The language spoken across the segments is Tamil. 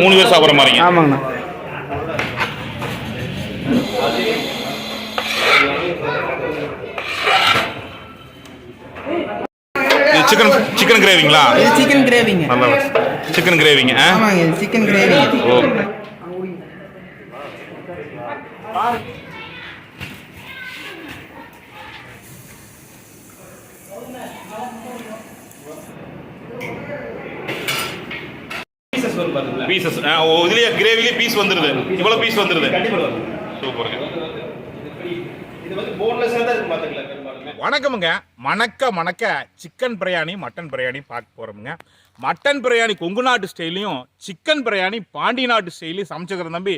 மூணு பேர் சாப்பிட்ற மாதிரிங்க. ஆமாங்கண்ணா. சிக்கன் சிக்கன் கிரேவிங்களா இது சிக்கன் கிரேவிங்க நல்லா சிக்கன் கிரேவிங்க ஆமாங்க இது சிக்கன் கிரேவி ஓ. பீசஸ் இதுலயே கிரேவிலே பீஸ் வந்துருது. இவ்வளோ பீஸ் வந்துருது. சூப்பருங்க வணக்கமுங்க. மணக்க மணக்க சிக்கன் பிரியாணி மட்டன் பிரியாணி பார்க்க போகிறோமுங்க மட்டன் பிரியாணி கொங்கு நாட்டு ஸ்டைலையும் சிக்கன் பிரியாணி பாண்டி நாட்டு ஸ்டைலையும் சமைச்சுக்கிற தம்பி.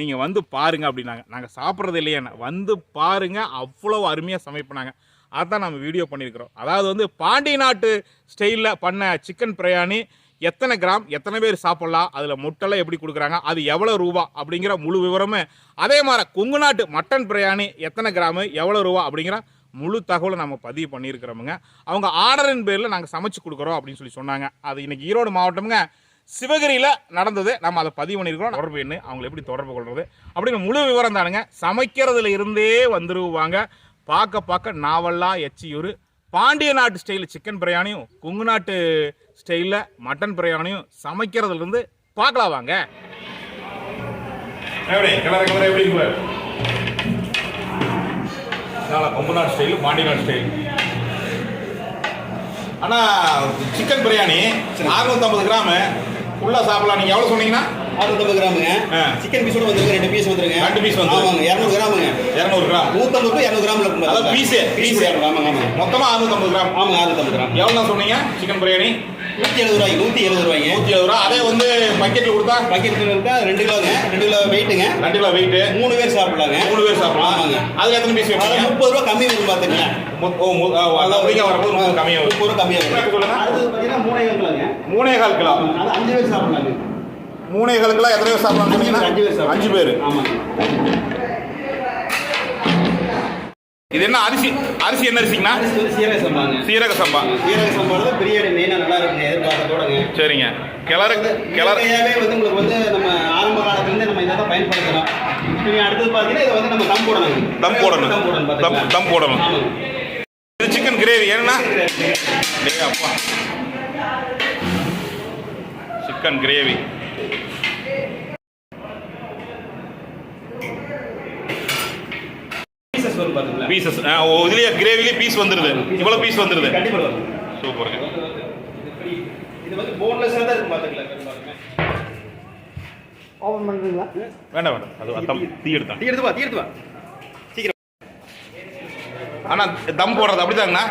நீங்கள் வந்து பாருங்க அப்படின்னாங்க. நாங்கள் சாப்பிட்றது இல்லையே. வந்து பாருங்க. அவ்வளோ அருமையாக சமைப்பினாங்க அதான் நம்ம வீடியோ பண்ணியிருக்கிறோம். அதாவது வந்து பாண்டி நாட்டு ஸ்டைலில் பண்ண சிக்கன் பிரியாணி எத்தனை கிராம் எத்தனை பேர் சாப்பிட்லாம் அதில் முட்டெல்லாம் எப்படி கொடுக்குறாங்க அது எவ்வளோ ரூபா அப்படிங்கிற முழு விவரமே. அதே மாதிரி கொங்கு நாட்டு மட்டன் பிரியாணி எத்தனை கிராமு எவ்வளோ ரூபா அப்படிங்கிற முழு தகவலை நம்ம பதிவு பண்ணியிருக்கிறோமுங்க. அவங்க ஆர்டரின் பேரில் நாங்கள் சமைச்சு கொடுக்குறோம் அப்படின்னு சொல்லி சொன்னாங்க. அது இன்றைக்கி ஈரோடு மாவட்டமுங்க. சிவகிரியில் நடந்தது. நம்ம அதை பதிவு பண்ணியிருக்கிறோம். தொடர்பு என்ன அவங்களை எப்படி தொடர்பு கொள்வது அப்படின்னு முழு விவரம் தானுங்க. சமைக்கிறதுல இருந்தே வந்துருவாங்க. பார்க்க பார்க்க நாவல்லா எச்சியூர் பாண்டிய நாட்டு ஸ்டைலில் சிக்கன் பிரியாணியும் கொங்கு நாட்டு ஸ்டைலில் மட்டன் பிரியாணியும் சமைக்கிறதுல இருந்து பார்க்கலாம் வாங்க. கொங்கு நாட்டு ஸ்டைல் பாண்டிய நாட்டு ஸ்டைல் அண்ணா சிக்கன் பிரியாணி அறுநூத்தம்பது கிராமு. ஃபுல்லாக சாப்பிடலாம். நீங்கள் எவ்வளோ சொன்னீங்கன்னா அறுநூத்தம்பது கிராமுங்க. சிக்கன் பீஸோட வந்துருங்க ரெண்டு பீஸ் வந்துருங்க. ரெண்டு piece வந்துரும். ஆமாங்க இரநூறு கிராமுங்க. இரநூறு கிராம். நூத்தம்பது டு இரநூறு கிராம்ல இருக்கும் அதாவது piece, piece. ஆமாங்க ஆமாங்க. மொத்தமாக அறுநூத்தம்பது கிராம். ஆமாங்க அறுநூத்தம்பது கிராம். எவ்வளோ சொன்னீங்க? சிக்கன் பிரியாணி நூத்தி எழுபது ரூபாய்க்கு நூத்தி எழுபது ரூபாய்ங்க. நூற்றி எழுபது ரூபா. அதே வந்து பக்கெட்டில் கொடுத்தா? பக்கெட் இருக்கா? ரெண்டு கிலோங்க. ரெண்டு கிலோ வெயிட்டுங்க ரெண்டு கிலோ வெயிட்டு மூணு பேர் சாப்பிடலாங்க. மூணு பேர் சாப்பிடலாம். ஆமாங்க. அதில் எத்தனை பீஸ் வைப்பீங்க முப்பது ரூபா கம்மி வரும் அதிகம் வரும்போது ரொம்ப கம்மியாக வரும் முப்பது ரூபா கம்மியா வரும். சொல்லுங்க. அடுத்தது பாத்தீங்கன்னா மூணே கிலோங்க. மூணே கால் கிலோ. அஞ்சு பேர் சாப்பிடலாங்க மூணே கால் கிலோ எத்தனை பேர் சாப்பிடலாம். சொன்னீங்கன்னா அஞ்சு பேர். இது என்ன அரிசி அரிசி என்ன அரிசிங்கண்ணா? சீரக சம்பாங்க. சீரக சம்பா. சீரக சம்பாவில் பிரியாணி மெயினாக நல்லா இருக்குங்க எதிர்பார்க்கறதோடங்க சரிங்க. கிளறு கிளறு. வந்து உங்களுக்கு வந்து நம்ம ஆரம்ப காலத்துலேருந்து நம்ம இதை தான் பயன்படுத்தலாம். நீங்கள் அடுத்தது பார்த்தீங்கன்னா இதை வந்து நம்ம தம் போடணும். தம் போடணும். தம் போடணும் தம் போடணும். இது சிக்கன் கிரேவி ஏன்னா அப்பா. சிக்கன் கிரேவி பீசஸ் இதுலயே கிரேவிலே பீஸ் வந்துருது. இவ்வளோ பீஸ் வந்துருது. சூப்பருங்க இது வந்து போன்லெஸ்ஸாக தான் பெரும்பாலுமே ஓப்பன் பண்ணுறீங்களா வேண்டாம் வேண்டாம். அது தம் தீ எடுத்தான் தீ எடுத்து வா தீ எடுத்து வா. சீக்கிரம். ஆனா தம் போடுறது அப்படிதாங்கண்ணா.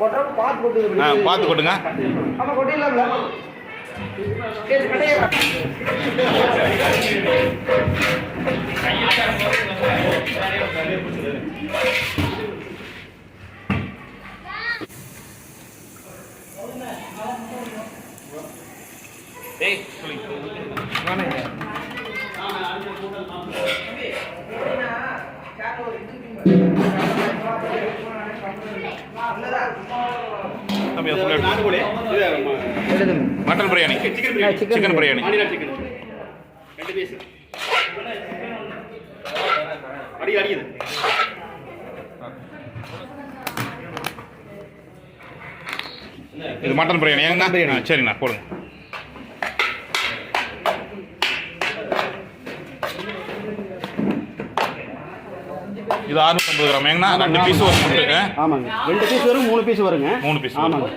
கொட்டை பார்த்து போட்டு ஆ பார்த்து கொட்டுங்க. ஆமாம் கொட்டையிலாம்ல தம்பி, அது full எடுத்து. Mutton biryani. Chicken biryani. Chicken chicken biryani. மாநில சிக்கன். ரெண்டு பீஸ் அடி அடிக்குது இது. மட்டன் பிரியாணி. சரிங்கண்ணா போடுங்க. இது அறுநூத்தம்பது கிராம். ஏங்கண்ணா ரெண்டு பீஸ் ஒரு முட்டு. ஆ? ஆமாங்க. ரெண்டு பீஸ் வரும் மூணு பீஸ் வருங்க. மூணு பீஸ் வரும். ஆமாங்க.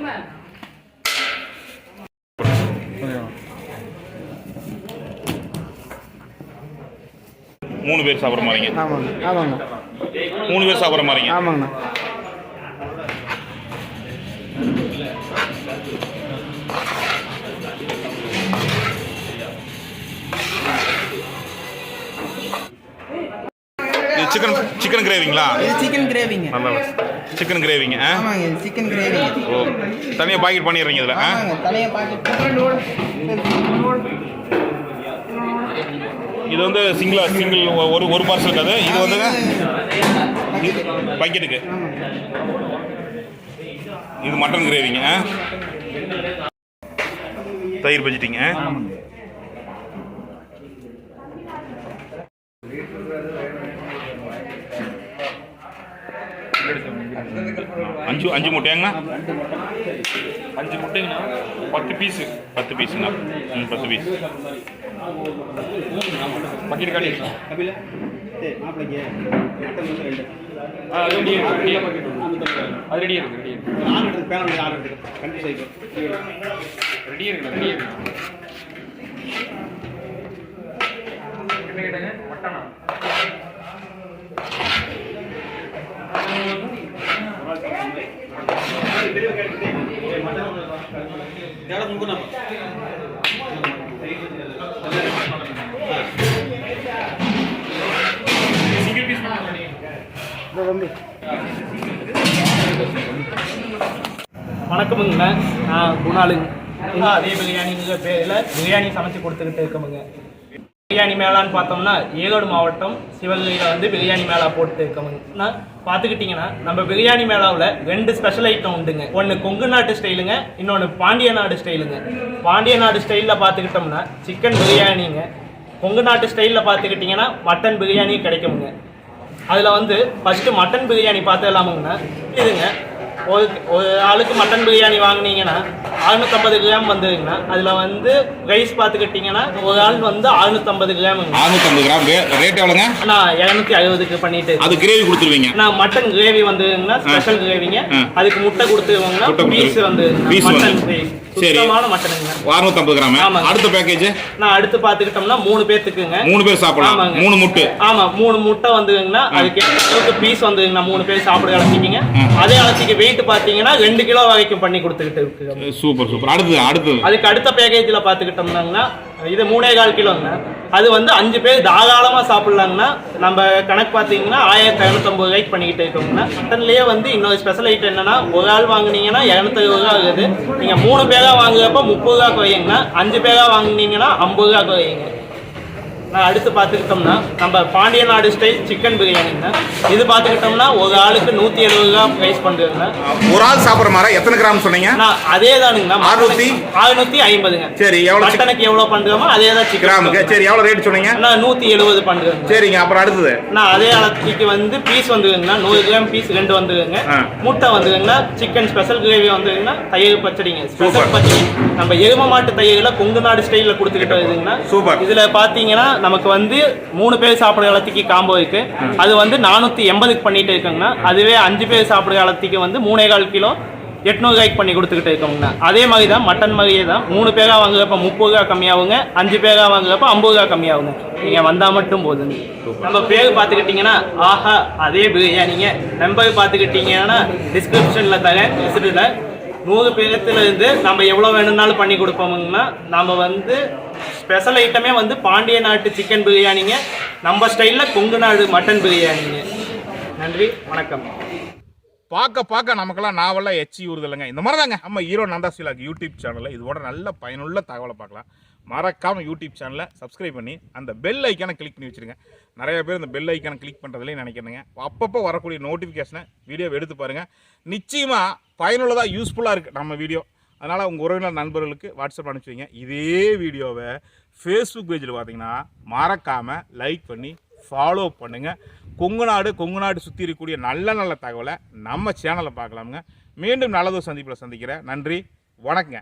மூணு பேர் சாப்பிட்ற மாதிரிங்க. ஆமாங்க. ஆமாங்க. மூணு பேர் சாப்பிட்ற மாதிரிங்க. ஆமாங்கண்ணா. சிக்கன் சிக்கன் கிரேவிங்களா இது சிக்கன் கிரேவிங்க நல்லா சிக்கன் கிரேவிங்க ஆ? ஆமாங்க இது சிக்கன் கிரேவிங்க ஓ தனியாக பாக்கெட் பண்ணிடுறீங்க இதில் ஆ? ஆமாங்க தலையை பாக்கெட் இது வந்து சிங்கிளா சிங்கிள் ஒரு ஒரு பார்சல் இருக்காது இது வந்துங்க பக்கெட்டுக்கு இது மட்டன் கிரேவிங்க? தயிர் பஜ்ஜிட்டிங்க அஞ்சு அஞ்சு முட்டையாங்கண்ணா அஞ்சு முட்டைங்கண்ணா. பத்து பீஸு பத்து பீஸுண்ணா ம் பத்து பீஸ் பக்கெட் காட்டிடுங்களா ஆ அது ரெடி இருக்கு ரெடி அது ரெடி இருக்கு ரெடி இருக்கு. இருக்குண்ணா இருக்குண்ணா மட்டனா? வணக்கமுங்க. நான் குணாலுங்க அதே பிரியாணிங்கிற பேரில் பிரியாணி சமைச்சு கொடுத்துக்கிட்டு இருக்கமுங்க. பிரியாணி மேளான்னு பார்த்தோம்னா ஈரோடு மாவட்டம் சிவகங்கையில் வந்து பிரியாணி மேளா போட்டு இருக்கோம்னா பார்த்துக்கிட்டிங்கன்னா நம்ம பிரியாணி மேளாவில் ரெண்டு ஸ்பெஷல் ஐட்டம் உண்டுங்க. ஒன்று கொங்கு நாட்டு ஸ்டைலுங்க இன்னொன்று பாண்டிய நாடு ஸ்டைலுங்க பாண்டிய நாடு ஸ்டைலில் பார்த்துக்கிட்டோம்னா சிக்கன் பிரியாணிங்க. கொங்கு நாட்டு ஸ்டைலில் பார்த்துக்கிட்டிங்கன்னா மட்டன் பிரியாணி கிடைக்குங்க அதில் வந்து ஃபஸ்ட்டு மட்டன் பிரியாணி பார்த்துக்கலாமுங்கண்ணா இதுங்க ஒரு ஒரு ஆளுக்கு மட்டன் பிரியாணி வாங்குனீங்கன்னா அறுநூத்தம்பது கிராம் வந்துதுங்கண்ணா அதில் வந்து ரைஸ் பார்த்துக்கிட்டிங்கன்னா ஒரு ஆள் வந்து அறுநூத்தம்பது கிராமுங்க அறுநூத்தம்பது கிராம். ரேட் எவ்வளோங்க? நான் இரநூத்தி அறுபதுக்கு பண்ணிட்டு. அது கிரேவி கொடுத்துருவீங்க. நான் மட்டன் கிரேவி வந்துங்கன்னா ஸ்பெஷல் கிரேவிங்க. அதுக்கு முட்டை கொடுத்துருவாங்கன்னா பீஸ் வந்து மட்டன் வந்து. சுத்தமான மட்டனுங்க. அறுநூத்தம்பது கிராம். அடுத்த பேக்கேஜ் நான் அடுத்து பார்த்துக்கிட்டோம்னா மூணு பேர்த்துக்குங்க மூணு பேர் சாப்பிடலாம். மூணு முட்டு. ஆமா மூணு முட்டை வந்துங்கன்னா அதுக்கு அளவுக்கு பீஸ் வந்துங்கன்னா மூணு பேர் சாப்பிட அழைச்சிக்கிங்க. அதே அழைச்சிக்கு வெயிட் பார்த்தீங்கன்னா ரெண்டு கிலோ வரைக்கும் பண்ணி கொடுத்துக்கிட்டு இருக்கு. Super super. அடுத்தது அடுத்தது. அதுக்கு அடுத்த பேக்கேஜில் பார்த்துக்கிட்டோம்னாங்கன்னா இது மூணே கால் கிலோங்க. அது வந்து அஞ்சு பேர் தாராளமாக சாப்பிட்லாங்கன்னா நம்ம கணக்கு பார்த்தீங்கன்னா ஆயிரத்தி இரநூத்தம்பது ரூபாய்க்கு பண்ணிக்கிட்டு இருக்கோங்கண்ணா மட்டன்லேயே வந்து இன்னொரு ஸ்பெஷல் ஐட்டம் என்னன்னா ஒரு ஆள் வாங்குனீங்கன்னா இரநூத்தறுபது ரூபா ஆகுது. நீங்கள் மூணு பேராக வாங்குறப்ப முப்பது ரூபா குறையுங்கண்ணா அஞ்சு பேராக வாங்குனீங்கன்னா ஐம்பது ரூபா குறையுங்க. நான் அடுத்து பார்த்துக்கிட்டோம்னா நம்ம பாண்டிய நாடு ஸ்டைல் சிக்கன் பிரியாணிங்க இது பார்த்துக்கிட்டோம்னா ஒரு ஆளுக்கு நூற்றி எழுபது ரூபா ப்ரைஸ் பண்ணுறதுங்க ஒரு ஆள் சாப்பிட்ற மாதிரி எத்தனை கிராம் சொன்னீங்க? நான் அதே தானுங்கண்ணா அறுநூத்தி? அறுநூத்தி ஐம்பதுங்க. சரி எவ்வளோ மட்டனுக்கு எவ்வளவு பண்றோமோ அதே தான் சிக்கன் சரி எவ்வளோ ரேட் சொன்னீங்க? நான் நூத்தி எழுபது பண்றேங்க சரிங்க அப்புறம் அடுத்தது? நான் அதே அளவுக்கு வந்து பீஸ் வந்துருங்கண்ணா நூறு கிராம் பீஸ் ரெண்டு வந்துருங்க. முட்டை வந்துருங்கண்ணா சிக்கன் ஸ்பெஷல் கிரேவி வந்துருங்கண்ணா தயிர் பச்சடிங்க. ஸ்பெஷல் பச்சடி. நம்ம எரும மாட்டு தயிரில் கொங்கு நாடு ஸ்டைலில் கொடுத்துக்கிட்டு வருதுங்கண்ணா சூப்பர். இதுல பாத்தீங்கன்னா நமக்கு வந்து மூணு பேர் சாப்பிடுற அளத்துக்கு காம்போ இருக்கு. அது வந்து நானூத்தி எண்பதுக்கு பண்ணிட்டு இருக்கோங்கண்ணா. அதுவே அஞ்சு பேர் சாப்பிடுற அளத்துக்கு வந்து மூணே கால் கிலோ எட்நூறு ரூபாய்க்கு பண்ணி கொடுத்துக்கிட்டு இருக்கோங்கண்ணா. அதே மாதிரி தான் மட்டன் மாதிரியே தான் மூணு பேரா வாங்குறப்ப முப்பது ரூபா கம்மியாகுங்க. அஞ்சு பேரா வாங்குறப்ப ஐம்பது ரூபா கம்மியாகுங்க. நீங்க வந்தா மட்டும் போதுங்க. நம்ம பேர் பார்த்துக்கிட்டிங்கன்னா ஆஹா அதே பிரியாணிங்க. நம்பர் பார்த்துக்கிட்டிங்கன்னா டிஸ்கிரிப்ஷனில் தரேன் லிஸ்ட்டில் நூறு பேரத்துலேருந்து நம்ம எவ்வளோ வேணும்னாலும் பண்ணி கொடுப்போம்னா நம்ம வந்து ஸ்பெஷல் ஐட்டமே வந்து பாண்டிய நாட்டு சிக்கன் பிரியாணிங்க. நம்ம ஸ்டைலில் கொங்கு நாடு மட்டன் பிரியாணிங்க. நன்றி வணக்கம். பார்க்க பார்க்க நமக்கெல்லாம் நாவெல்லாம் எச்சி ஊறுது இல்லைங்க. இந்த மாதிரி தாங்க நம்ம ஹீரோ நந்தாசிலாக்கு யூடியூப் சேனலில் இதோட நல்ல பயனுள்ள தகவலை பார்க்கலாம். மறக்காமல் யூடியூப் சேனலை சப்ஸ்கிரைப் பண்ணி அந்த பெல் ஐக்கானை கிளிக் பண்ணி வச்சிருங்க. நிறைய பேர் இந்த பெல் ஐக்கானை கிளிக் பண்ணுறதுலேயும் நினைக்கிறேங்க அப்பப்போ வரக்கூடிய நோட்டிஃபிகேஷனை வீடியோவை எடுத்து பாருங்கள் நிச்சயமாக பயனுள்ளதாக யூஸ்ஃபுல்லாக இருக்குது நம்ம வீடியோ அதனால் உங்கள் உறவினர் நண்பர்களுக்கு வாட்ஸ்அப் அனுப்பிச்சி வைங்க. இதே வீடியோவை ஃபேஸ்புக் பேஜில் பார்த்தீங்கன்னா மறக்காமல் லைக் பண்ணி ஃபாலோ பண்ணுங்கள் கொங்கு நாடு கொங்கு நாடு சுற்றி இருக்கக்கூடிய நல்ல நல்ல தகவலை நம்ம சேனலில் பார்க்கலாமுங்க. மீண்டும் நல்லதோ சந்திப்பில் சந்திக்கிறேன். நன்றி வணக்கங்க.